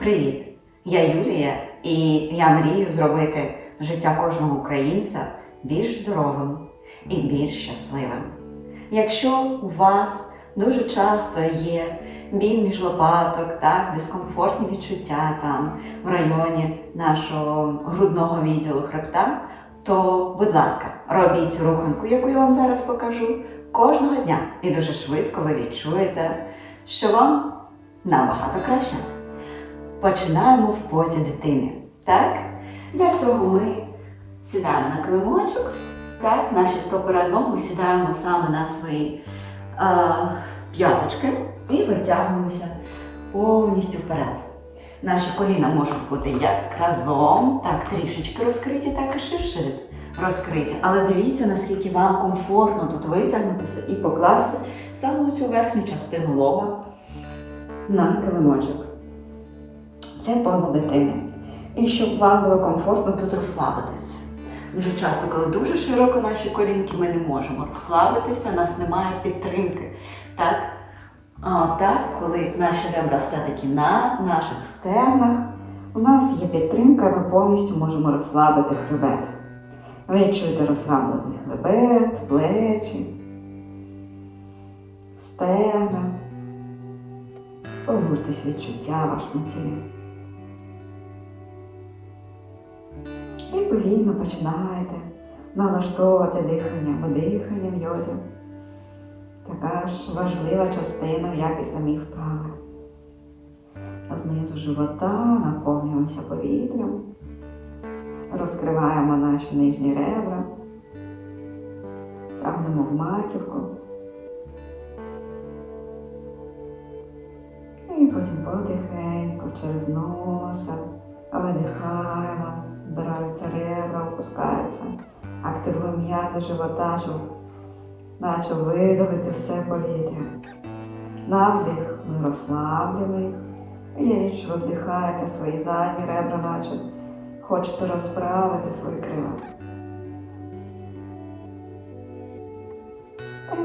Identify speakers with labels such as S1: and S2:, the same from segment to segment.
S1: Привіт! Я Юлія, і я мрію зробити життя кожного українця більш здоровим і більш щасливим. Якщо у вас дуже часто є біль між лопаток, так, дискомфортні відчуття там в районі нашого грудного відділу хребта, то, будь ласка, робіть цю руханку, яку я вам зараз покажу, кожного дня. І дуже швидко ви відчуєте, що вам набагато краще. Починаємо в позі дитини. Так? Для цього ми сідаємо на килимочок. Так, наші стопи разом ми сідаємо саме на свої а, п'яточки і витягуємося повністю вперед. Наші коліна можуть бути як разом, так трішечки розкриті, так і ширше розкриті. Але дивіться, наскільки вам комфортно тут витягнутися і покласти саме цю верхню частину лоба на килимочок. Це поза дитини. І щоб вам було комфортно тут розслабитися. Дуже часто, коли дуже широко наші колінки, ми не можемо розслабитися, у нас немає підтримки. Так, а так, коли наші ребра все-таки на наших стегнах, у нас є підтримка, ми повністю можемо розслабити хребет. Ви чуєте розслаблений хребет, плечі, стегна. Погуртесь відчуття вашому І повільно починаєте налаштовувати дихання, бо дихання йозі така ж важлива частина, як і самі вправи. Знизу живота наповнюємося повітрям, розкриваємо наші нижні ребра, тягнемо в маківку. І потім потихеньку через носа видихаємо, ребра, опускаються, активуємо м'язи живота, щоб наче видавити все повітря. На вдих ми розслаблюємо їх. Уявіть, що вдихаєте свої задні ребра, наче хочете розправити свої крила.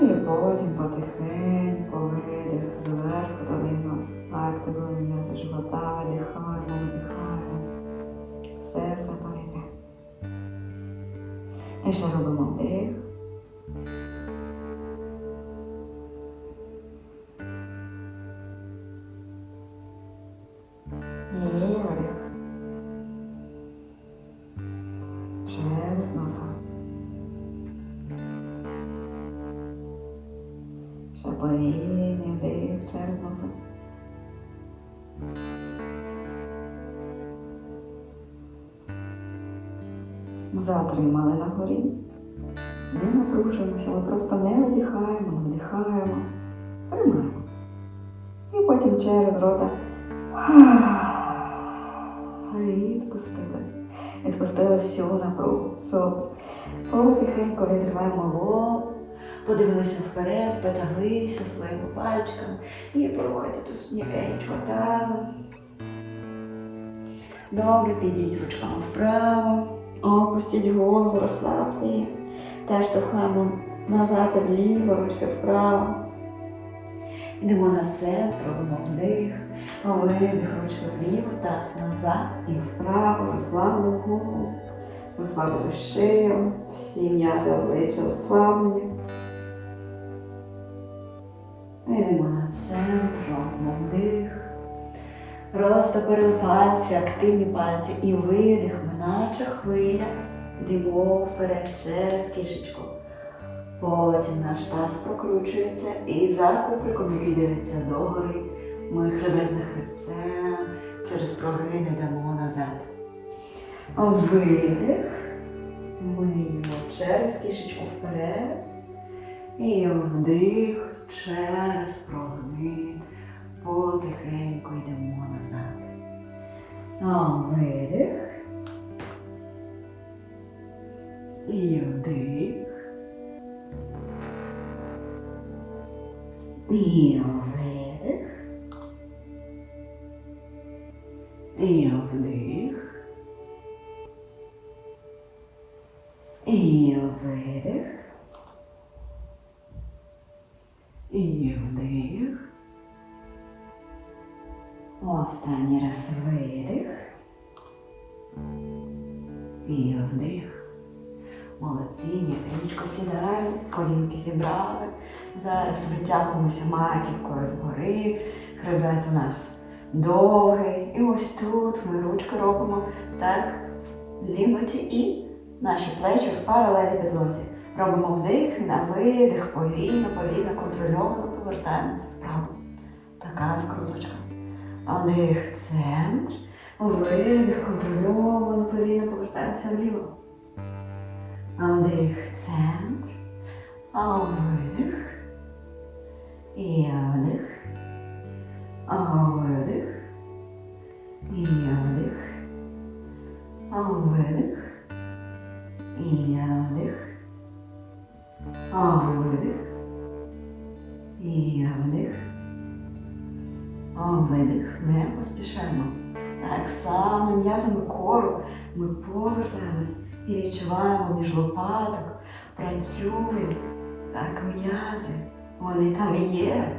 S1: І потім потихеньку видих зверху донизу. Активуємо м'язи живота, видихаємо, І ще робимо Затримали на горі. Не напружуємося, ми просто не видихаємо, вдихаємо. Тримаємо. І потім через рота відпустили. Відпустили всю напругу. Потихеньку відриваємо лоб, подивилися вперед, потяглися своїми пальчиками і порухайте тут м'якенько тазом. Добре, підіть ручками вправо, опустіть голову, розслабте її. Теж штовхаємо назад і вліво, ручки вправо. Йдемо на це, робимо вдих, видих, ручки вліво, таз назад і вправо, розслабили голову, розслабили шию, всі м'язи обличчя розслаблені. Йдемо на центр, робимо вдих. Розтопили пальці, активні пальці і видих, ми наче хвиля. Йдемо вперед через кишечку. Потім наш таз прокручується і за куприком, який дивиться догори, ми хребет за хребцем, через прогин йдемо назад. Видих. Ми через кишечку вперед. І вдих через прогин. Потихеньку йдемо назад. А, видих. І вдих. І І вдих. Молодці, м'якенько сідаємо, колінки зібрали. Зараз витягуємося маківкою вгори. Хребет у нас довгий. І ось тут ми ручки робимо так, зігнуті і наші плечі в паралелі підлозі. Робимо вдих на видих, повільно, повільно, контрольовано повертаємося вправо. Така скруточка. Вдих, центр. Видих, контрольовано, повільно повертаємося вліво. А вдих, центр. А видих. І вдих. А видих. І вдих. А видих. І вдих. А видих. І вдих. А видих. Не поспішаємо. Так само м'язами кору ми повертаємось і відчуваємо між лопаток, працюють так м'язи. Вони там є.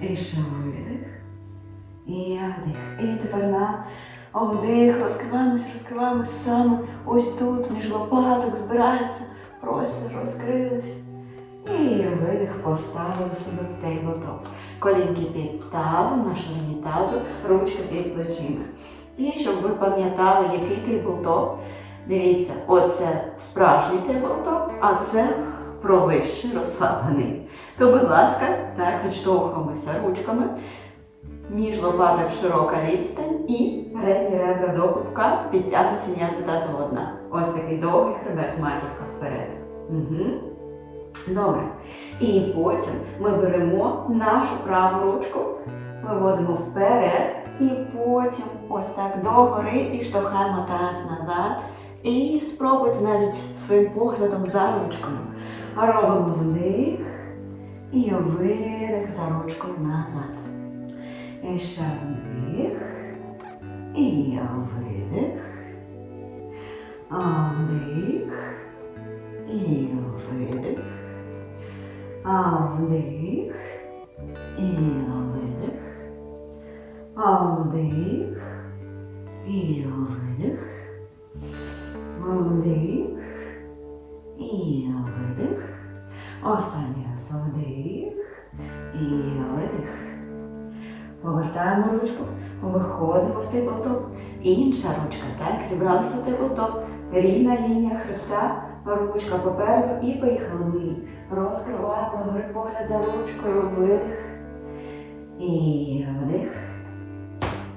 S1: Ще видих. І вдих. І тепер на вдих. Розкриваємось, розкриваємось саме ось тут, між лопаток збирається, простір розкрились. І видих поставили себе в тейблтоп. Колінки під тазом, на ширині тазу, ручки під плечима. І щоб ви пам'ятали, який тейблтоп, дивіться, оце справжній тейблтоп, а це про вищий розслаблений. То, будь ласка, так відштовхуємося ручками. Між лопаток широка відстань і передні ребра до пупка підтягнуті м'язи тазоводна. Ось такий довгий хребет, маківка вперед. Угу. Добре. І потім ми беремо нашу праву ручку, виводимо вперед, і потім ось так догори і штовхаємо таз назад. І спробуйте навіть своїм поглядом за ручкою. Робимо вдих і видих за ручкою назад. І ще вдих. І видих. А вдих. І видих. А вдих. І видих. А вдих. І видих. Вдих. І видих. Останній раз вдих. І видих. Повертаємо ручку, виходимо в тейблтоп. Інша ручка, так, зібралися в тейблтоп. Рівна лінія хребта, ручка попереду і поїхали ми. Розкриваємо погляд за ручкою, видих. І вдих.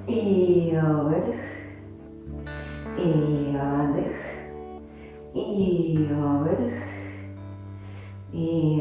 S1: І видих. І вдих. І видих. І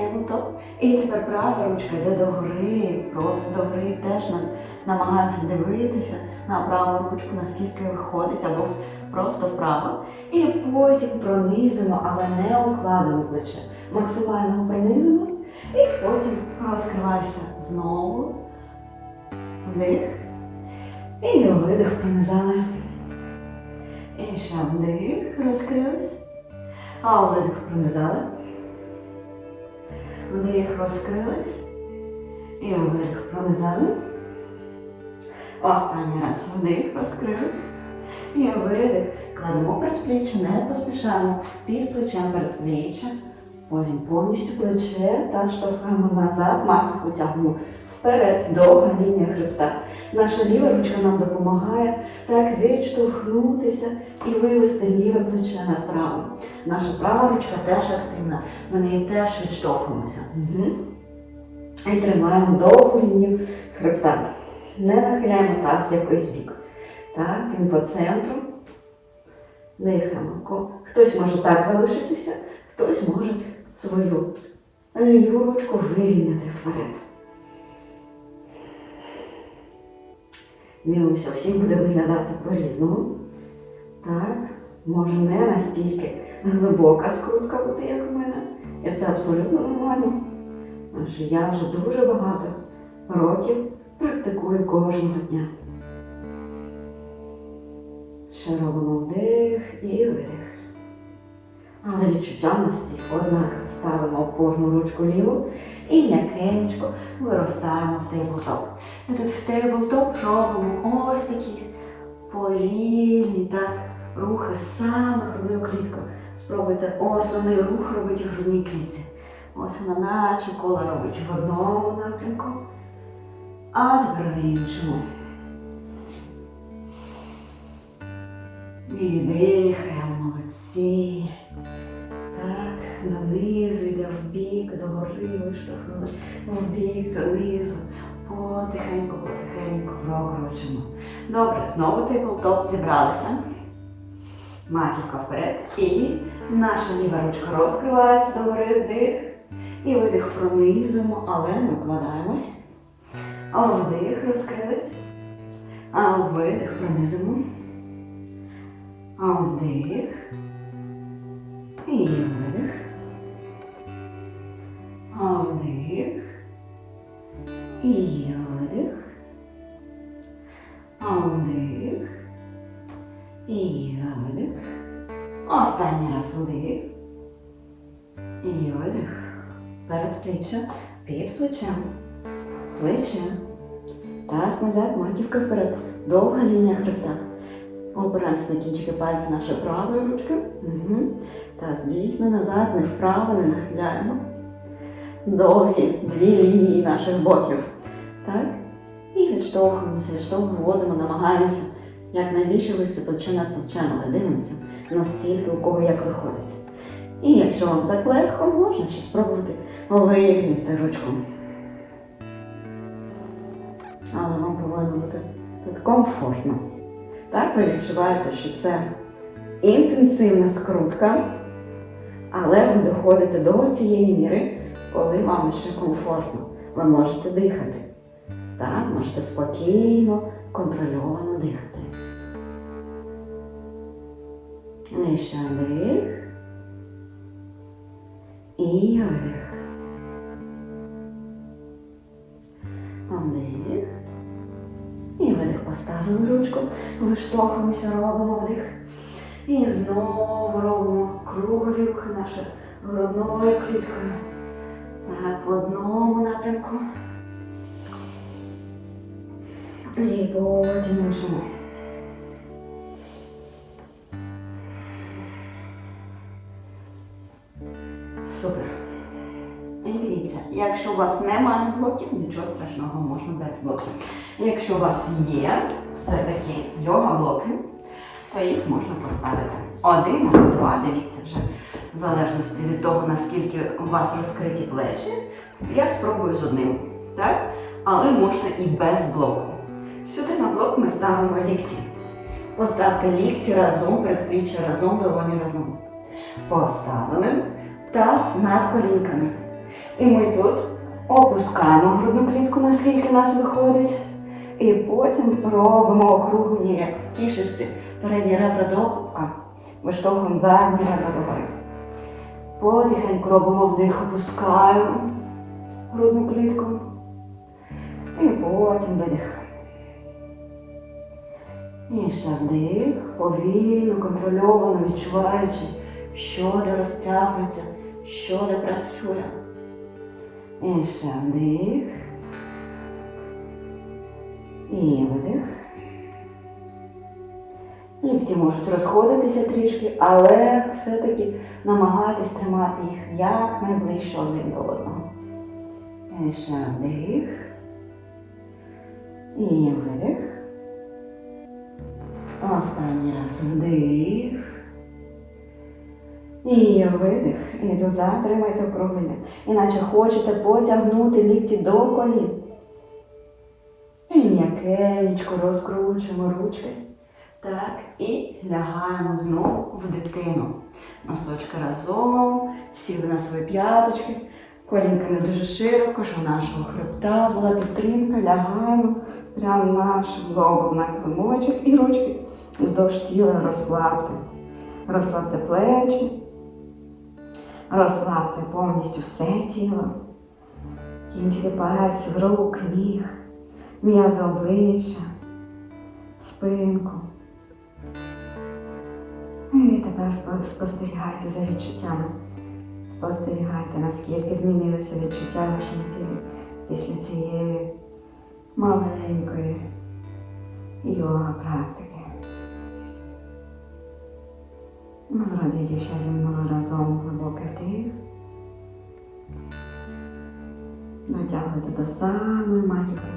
S1: Зібралися тейблтоп. І тепер права ручка йде догори, просто догори теж намагаємося дивитися на праву ручку, наскільки виходить, або просто вправо. І потім пронизимо, але не укладемо плече. Максимально пронизимо. І потім розкривайся знову. Вдих. І видих пронизали. І ще вдих, розкрились. А видих пронизали. Вдих, розкрились. І видих пронизали. Останній раз вдих, розкрились. І видих. Кладемо передпліччя, не поспішаємо. Під плечем передпліччя. Потім повністю плече та штовхаємо назад, маківку тягнемо вперед, довга лінія хребта. Наша ліва ручка нам допомагає так відштовхнутися і вивести ліве плече над правим. Наша права ручка теж активна, ми неї теж відштовхуємося. Угу. І тримаємо довгу лінію хребта. Не нахиляємо таз в якийсь бік. Так, він по центру. Дихаємо. Хтось може так залишитися, хтось може свою ліву ручку вирівняти вперед. Дивимося, всі буде виглядати по-різному. Так, може не настільки глибока скрутка бути, як у мене. І це абсолютно нормально. Адже я вже дуже багато років практикую кожного дня. Ще робимо вдих і видих. Але відчуття у нас всіх однакові. Ставимо опорну ручку ліву і м'якенько виростаємо в тейблтоп. І тут в тейблтоп робимо ось такі повільні так, рухи саме грудною кліткою. Спробуйте основний рух робити в грудній клітці. Ось вона наче коло робить в одному напрямку, а тепер в іншому. І дихаємо, в бік, догори виштовхнули, в бік, донизу. Потихеньку, потихеньку прокручуємо. Добре, знову тейблтоп зібралися. Маківка вперед. І наша ліва ручка розкривається догори вдих. І видих пронизуємо, але не вкладаємось. Вдих розкрились. А видих пронизуємо. Вдих. І видих. І видих. Останній раз вдих. І видих. Перед плечем, під плечем, плече. Таз назад, маківка вперед. Довга лінія хребта. Опираємося на кінчики пальців нашої правої ручки. Угу. Таз дійсно назад, не вправо, не нахиляємо. Довгі дві лінії наших боків. Так? І відштовхуємося, відштовхуємо, намагаємося якнайбільше висити плече над плечем, але дивимося, наскільки у кого як виходить. І якщо вам так легко, можна ще спробувати вирівняти ручку. Але вам повинно бути тут комфортно. Так, ви відчуваєте, що це інтенсивна скрутка, але ви доходите до цієї міри, коли вам ще комфортно. Ви можете дихати. Так, можете спокійно, контрольовано дихати. Нижче вдих. І видих. Вдих. І видих поставили ручку, виштовхуємося, робимо вдих. І знову робимо кругові рухи нашою грудною кліткою. Так, в одному напрямку. І потім іншому. Вас немає блоків, нічого страшного, можна без блоків. Якщо у вас є все-таки йога-блоки, то їх можна поставити один або два, дивіться вже, в залежності від того, наскільки у вас розкриті плечі. Я спробую з одним, так? Але можна і без блоку. Сюди на блок ми ставимо лікті. Поставте лікті разом, предпліччя разом, долоні разом. Поставили таз над колінками. І ми тут опускаємо грудну клітку, наскільки нас виходить. І потім робимо округлення, як в кішечці. Передні ребра до пупка. Виштовхуємо задні ребра догори. Потихеньку робимо вдих, опускаємо грудну клітку. І потім видих. І ще вдих, повільно, контрольовано, відчуваючи, що де розтягується, що де працює. І ще вдих. І видих. Лікті можуть розходитися трішки, але все-таки намагайтесь тримати їх якнайближче один до одного. І ще вдих. І видих. Останній раз вдих. І видих. І тут затримайте округлення. Іначе хочете потягнути лікті до колін. І м'якенечко розкручуємо ручки. Так, і лягаємо знову в дитину. Носочки разом, сіли на свої п'яточки, колінка не дуже широко, що нашого хребта була підтримка, лягаємо прямо нашим лобом на килимочок і ручки
S2: вздовж тіла розслабте. Розслабте плечі, розслабте повністю все тіло, кінчики пальців, рук, ніг, м'язи обличчя, спинку. І тепер спостерігайте за відчуттями. Спостерігайте, наскільки змінилися відчуття в вашому тілі після цієї маленької йога практики. Зробіть ще зі мною разом глибокий вдих. Натягуйте до самої маківки.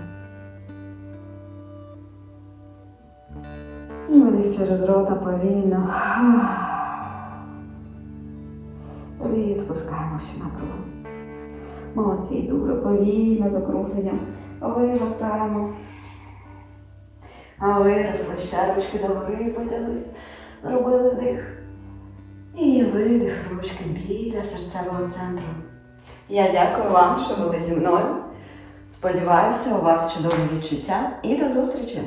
S2: І видих через рота повільно. Відпускаємо всю напругу. Молодці, дуже повільно з округленням. Виростаємо.
S1: Виросли, ще ручки догори потяглись, зробили вдих. І видих ручки біля серцевого центру. Я дякую вам, що були зі мною. Сподіваюся, у вас чудові відчуття і до зустрічі!